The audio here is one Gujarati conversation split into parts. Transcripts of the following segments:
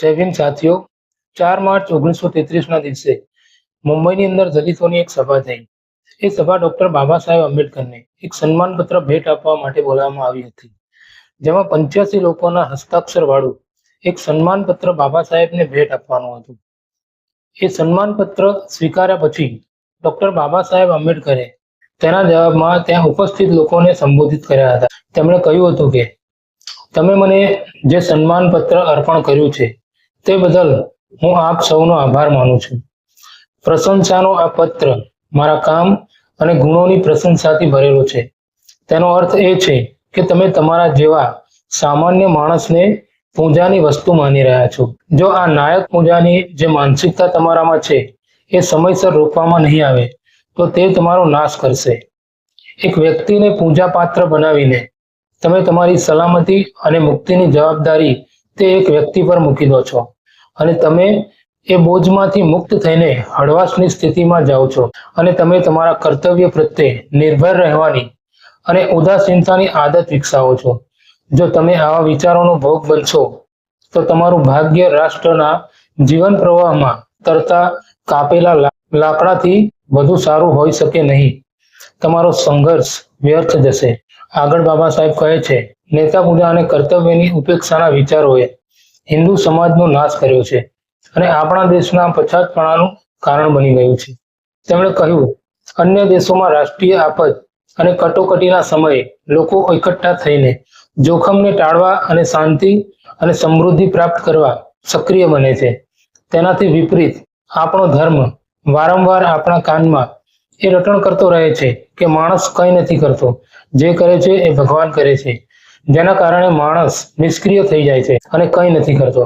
જય ભીમ સાથીઓ. ચાર માર્ચ ઓગણીસો તેત્રીસના દિવસે મુંબઈની અંદર દલિતોની એક સભા થઈ. એ સભા ડોક્ટર બાબા સાહેબ આંબેડકરને એક સન્માનપત્ર ભેટ આપવા માટે બોલાવવામાં આવી હતી. જેમાં પંચ્યાસી લોકોના હસ્તાક્ષર વાળું એક સન્માનપત્ર બાબા સાહેબને ભેટ આપવાનું હતું. એ સન્માનપત્ર સ્વીકાર્યા પછી ડોક્ટર બાબા સાહેબ આંબેડકરે તેના જવાબમાં ત્યાં ઉપસ્થિત લોકોને સંબોધિત કર્યા હતા. તેમણે કહ્યું હતું કે, તમે મને જે સન્માનપત્ર અર્પણ કર્યું છે તે બદલ હું આપ સૌનો આભાર માનું છું. પ્રશંસાનો આ પત્ર મારા કામ અને ગુણોની પ્રશંસાથી ભરેલો છે. તેનો અર્થ એ છે કે તમે તમારા જેવા સામાન્ય માણસને પૂજાની વસ્તુ માની રહ્યા છો. જો આ નાયક પૂજાની જે માનસિકતા તમારામાં છે એ સમયસર રોકવામાં નહીં આવે, તો તે તમારો નાશ કરશે. એક વ્યક્તિને પૂજા પાત્ર બનાવીને તમે તમારી સલામતી અને મુક્તિની જવાબદારી તે એક વ્યક્તિ પર મૂકી દો છો. અને તમે એ બોજમાંથી મુક્ત થઈને હળવાશની સ્થિતિમાં જાઓ છો. અને તમે તમારા કર્તવ્ય પ્રત્યે નિર્ભર રહેવાની અને ઉદાસીનતાની આદત વિકસાવો છો. જો તમે આવા વિચારોનો ભોગ બનશો, તો તમારું ભાગ્ય રાષ્ટ્રના જીવન પ્રવાહમાં તરતા કાપેલા લાકડાથી વધુ સારું હોઈ શકે નહીં. તમારો સંઘર્ષ વ્યર્થ જશે. આગળ બાબા સાહેબ કહે છે, નેતા પૂજા અને કર્તવ્યની ઉપેક્ષાના વિચારોએ હિન્દુ સમાજનો નાશ કર્યો છે અને આપણા દેશના પછાતપણાનું કારણ બની ગયું છે. તેમણે કહ્યું, અન્ય દેશોમાં રાષ્ટ્રીય આફત અને કટોકટીના સમયે લોકો એકઠા થઈને જોખમને ટાળવા અને શાંતિ અને સમૃદ્ધિ પ્રાપ્ત કરવા સક્રિય બને છે. તેનાથી વિપરીત, આપણો ધર્મ વારંવાર આપણા કાનમાં એ રટણ કરતો રહે છે કે માણસ કંઈ નથી કરતો. જે કરે છે એ ભગવાન કરે છે. જેના કારણે માણસ નિષ્ક્રિય થઈ જાય છે અને કંઈ નથી કરતો.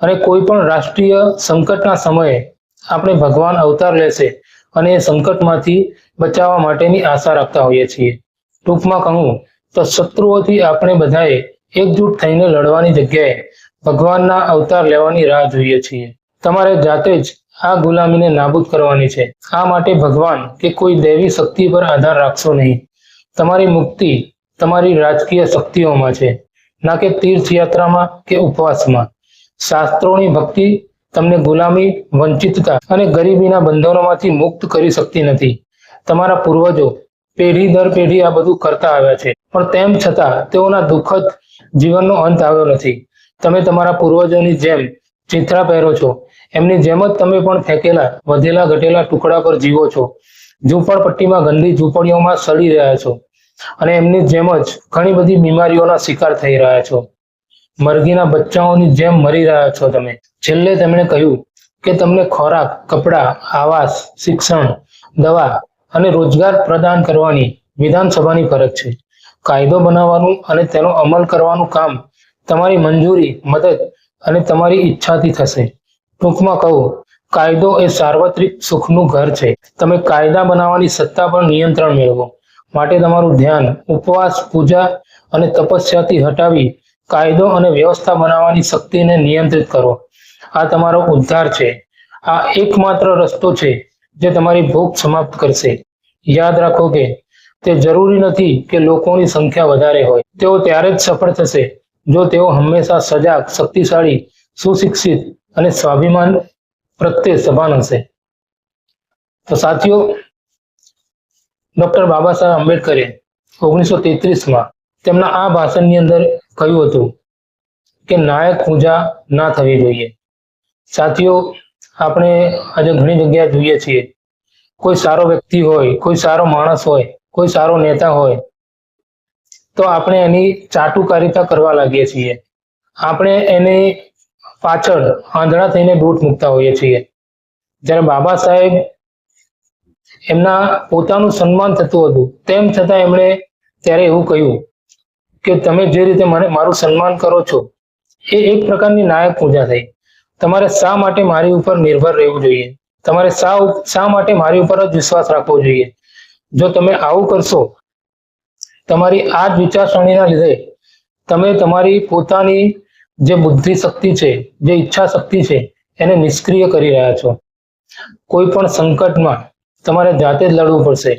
અને કોઈ પણ રાષ્ટ્રીય સંકટના સમયે આપણે ભગવાન અવતાર લેશે અને એ સંકટમાંથી બચાવવા માટેની આશા રાખતા હોઈએ છીએ. ટૂંકમાં કહું તો શત્રુઓથી આપણે બધાએ એકજૂટ થઈને લડવાની જગ્યાએ ભગવાનના અવતાર લેવાની રાહ જોઈએ છીએ. તમારે જાતે જ આ ગુલામીને નાબૂદ કરવાની છે. આ માટે ભગવાન કે કોઈ દૈવી શક્તિ પર આધાર રાખશો નહીં. તમારી મુક્તિ તમારી રાજકીય શક્તિઓમાં છે. ના કે તીર્થયાત્રામાં કે ઉપવાસમાં. શાસ્ત્રોની ભક્તિ તમને ગુલામી, વંચિતતા અને ગરીબીના બંધનોમાંથી મુક્ત કરી શકતી નથી. તમારા પૂર્વજો પેઢી દર પેઢી આ બધું કરતા આવ્યા છે. પણ તેમ છતાં તેઓના દુઃખદ જીવનનો અંત આવ્યો નથી. તમે તમારા પૂર્વજોની જેમ ચિત્રા પહેરો છો. એમની જેમ જ તમે પણ ફેંકેલા, વધેલા, ઘટેલા ટુકડા પર જીવો છો. ઝૂંપડપટ્ટીમાં ગંદી ઝૂંપડીઓમાં સડી રહ્યા છો. અને એમની જેમ જ ઘણી બધી બીમારીઓના શિકાર થઈ રહ્યા છો. મરઘીના બચ્ચાઓની જેમ મરી રહ્યા છો તમે. છેલ્લે તેમણે કહ્યું કે તમને ખોરાક, કપડાં, આવાસ, શિક્ષણ, દવા અને રોજગાર પ્રદાન કરવાની વિધાનસભાની ફરજ છે. કાયદો બનાવવાનું અને તેનો અમલ કરવાનું કામ તમારી મંજૂરી, મદદ અને તમારી ઈચ્છાથી થશે. ટૂંકમાં કહું, કાયદો એ સાર્વત્રિક સુખનું ઘર છે. તમે કાયદા બનાવવાની સત્તા પર નિયંત્રણ મેળવો. માટે તમારું ધ્યાન, ઉપવાસ, પૂજા અને તપસ્યાથી હટાવી કાયદો અને વ્યવસ્થા બનાવવાની શક્તિને નિયંત્રિત કરો. આ તમારો ઉદ્ધાર છે. આ એકમાત્ર રસ્તો છે જે તમારી ભૂખ સમાપ્ત કરશે. યાદ રાખો કે તે જરૂરી નથી કે લોકોની સંખ્યા વધારે હોય. તેઓ ત્યારે જ સફળ થશે જો તેઓ હંમેશા સજાગ, શક્તિશાળી, સુશિક્ષિત અને સ્વાભિમાન પ્રત્યે સભાન હશે. તો સાથીઓ ડોક્ટર બાબા સાહેબ આંબેડકરે ઓગણીસો તેત્રીસમાં તેમના આ ભાષણની અંદર કહ્યું હતું કે નાયક પૂજા ના થવી જોઈએ. સાથીઓ, આપણે આજે ઘણી જગ્યાએ જોઈએ છીએ. કોઈ સારો વ્યક્તિ હોય, કોઈ સારો માણસ હોય, કોઈ સારો નેતા હોય, તો આપણે એની ચાટુકારિતા કરવા લાગીએ છીએ. આપણે એની પાછળ આંધળા થઈને બૂટ મૂકતા હોઈએ છીએ. જ્યારે બાબા સાહેબ એમના પોતાનું સન્માન થતું હતું. તેમ છતાં એમણે ત્યારે એવું કહ્યું કે તમે જે રીતે મને, મારું સન્માન કરો છો, એ એક પ્રકારની નાયક પૂજા થઈ. તમારે શા માટે મારી ઉપર નિર્ભર રહેવું જોઈએ? તમારે શા શા માટે મારી ઉપર જ વિશ્વાસ રાખવો જોઈએ? જો તમે આવું કરશો, તમારી આ જ વિચારસરણીના લીધે તમે તમારી પોતાની જે બુદ્ધિ શક્તિ છે, જે ઈચ્છા શક્તિ છે, એને નિષ્ક્રિય કરી રહ્યા છો. કોઈ પણ સંકટમાં તમારે જાતે જ લડવું પડશે.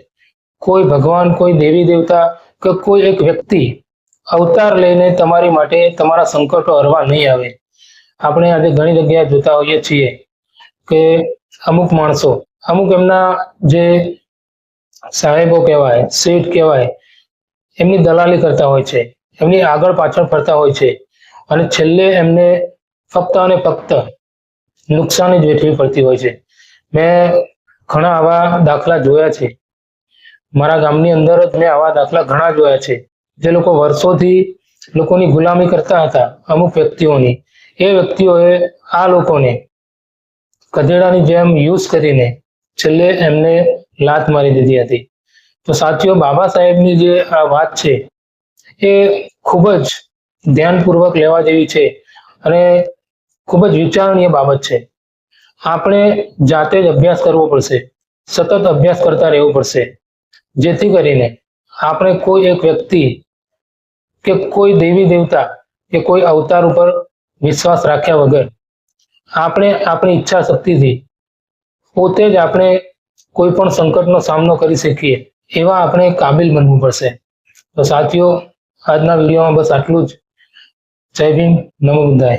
કોઈ ભગવાન, કોઈ દેવી દેવતા કે કોઈ એક વ્યક્તિ અવતાર લઈને તમારી માટે તમારા સંકટો હરવા નહીં આવે. આપણે આજે ઘણી જગ્યાએ જોતા હોઈએ છીએ કે અમુક માણસો, અમુક એમના જે સાહેબો કહેવાય, શેઠ કહેવાય, એમની દલાલી કરતા હોય છે, એમની આગળ પાછળ ફરતા હોય છે અને છેલ્લે એમને ફક્ત અને ફક્ત નુકસાની જ વેઠવી પડતી હોય છે. મેં ઘણા આવા દાખલા જોયા છે. મારા ગામની અંદર જ મેં આવા દાખલા ઘણા જોયા છે. જે લોકો વર્ષોથી લોકોની ગુલામી કરતા હતા, અમુક વ્યક્તિઓની. એ વ્યક્તિઓએ આ લોકોને કધેડાની જેમ યુઝ કરીને છેલ્લે એમને લાત મારી દીધી હતી. તો સાથીઓ, બાબા સાહેબની જે આ વાત છે, એ ખૂબ જ ધ્યાનપૂર્વક લેવા જેવી છે અને ખૂબ જ વિચારણીય બાબત છે. આપણે જાતે જ અભ્યાસ કરવો પડશે. સતત અભ્યાસ કરતા રહેવું પડશે. જેથી કરીને આપણે કોઈ એક વ્યક્તિ કે કોઈ દેવી દેવતા કે કોઈ અવતાર ઉપર વિશ્વાસ રાખ્યા વગર આપણે આપણી ઈચ્છા શક્તિથી પોતે જ આપણે કોઈ પણ સંકટનો સામનો કરી શકીએ એવા આપણે કાબિલ બનવું પડશે. તો સાથીઓ, આજના વિડીયોમાં બસ આટલું જ. જય ભીમ, નમો બુદ્ધાય.